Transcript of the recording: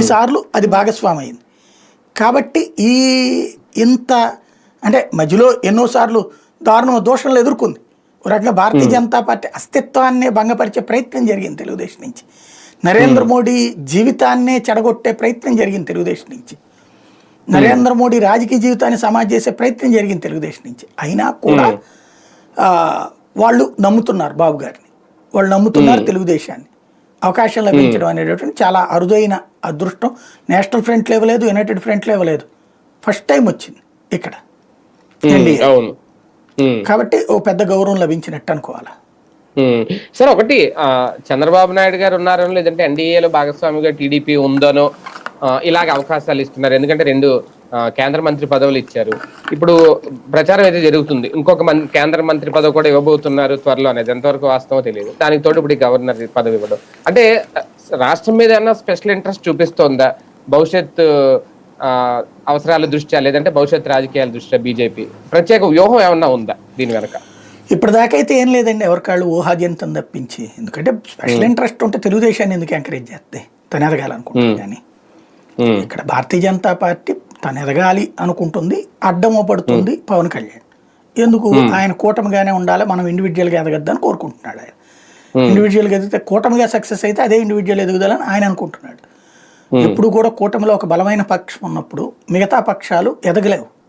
ఇన్నిసార్లు అది భాగస్వామి అయింది కాబట్టి ఈ ఇంత అంటే మధ్యలో ఎన్నోసార్లు దారుణ దోషణలు ఎదుర్కొంది. ఒక రకంగా భారతీయ జనతా పార్టీ అస్తిత్వాన్నే భంగపరిచే ప్రయత్నం జరిగింది తెలుగుదేశం నుంచి. నరేంద్ర మోడీ జీవితాన్నే చెడగొట్టే ప్రయత్నం జరిగింది తెలుగుదేశం నుంచి. నరేంద్ర మోడీ రాజకీయ జీవితాన్ని సమాజ్ చేసే ప్రయత్నం జరిగింది తెలుగుదేశం నుంచి. అయినా కూడా వాళ్ళు నమ్ముతున్నారు బాబు గారిని. వాళ్ళు నమ్ముతున్నారు తెలుగుదేశాన్ని. అవకాశం లభించడం అనేటటువంటి చాలా అరుదైన అదృష్టం. నేషనల్ ఫ్రంట్లో ఇవ్వలేదు యునైటెడ్ ఫ్రంట్లో ఇవ్వలేదు ఫస్ట్ టైం వచ్చింది ఇక్కడ. అవును. కాబట్టి ఓ పెద్ద గౌరవం లభించినట్టు అనుకోవాలా. సార్ ఒకటి చంద్రబాబు నాయుడు గారు ఉన్నారో లేదంటే ఎన్డీఏలో భాగస్వామిగా టీడీపీ ఉందనో ఇలాగ అవకాశాలు ఇస్తున్నారు. ఎందుకంటే రెండు కేంద్ర మంత్రి పదవులు ఇచ్చారు. ఇప్పుడు ప్రచారం అయితే జరుగుతుంది. ఇంకొక మన్ కేంద్ర మంత్రి పదవి కూడా ఇవ్వబోతున్నారు త్వరలో అనేది ఎంతవరకు వాస్తవమో తెలియదు. దానికి తోడు ఇప్పుడు గవర్నర్ పదవి ఇవ్వడం. అంటే రాష్ట్రం మీద ఏమన్నా స్పెషల్ ఇంట్రెస్ట్ చూపిస్తోందా? భవిష్యత్ అవసరాల దృష్ట్యా? లేదంటే భవిష్యత్ రాజకీయాల దృష్ట్యా బీజేపీ? ప్రత్యేక వ్యూహం ఏమన్నా ఉందా దీని వెనక? ఇప్పటిదాకా అయితే ఏం లేదండి. ఎవరికాళ్ళు ఊహాజంతం తప్పించి. ఎందుకంటే స్పెషల్ ఇంట్రెస్ట్ ఉంటే తెలుగుదేశాన్ని ఎందుకు ఎంకరేజ్ చేస్తే? తను ఎదగాలనుకుంటుంది కానీ. ఇక్కడ భారతీయ జనతా పార్టీ తను ఎదగాలి అనుకుంటుంది అడ్డమో పడుతుంది పవన్ కళ్యాణ్. ఎందుకు? ఆయన కూటమిగానే ఉండాలి మనం ఇండివిజువల్గా ఎదగద్దని కోరుకుంటున్నాడు ఆయన. ఇండివిజువల్గా ఎదిగితే కూటమిగా సక్సెస్ అయితే అదే ఇండివిజువల్ ఎదుగుదలని ఆయన అనుకుంటున్నాడు. ఎప్పుడు కూడా కూటమిలో ఒక బలమైన పక్షం ఉన్నప్పుడు మిగతా పక్షాలు ఎదగలేవు.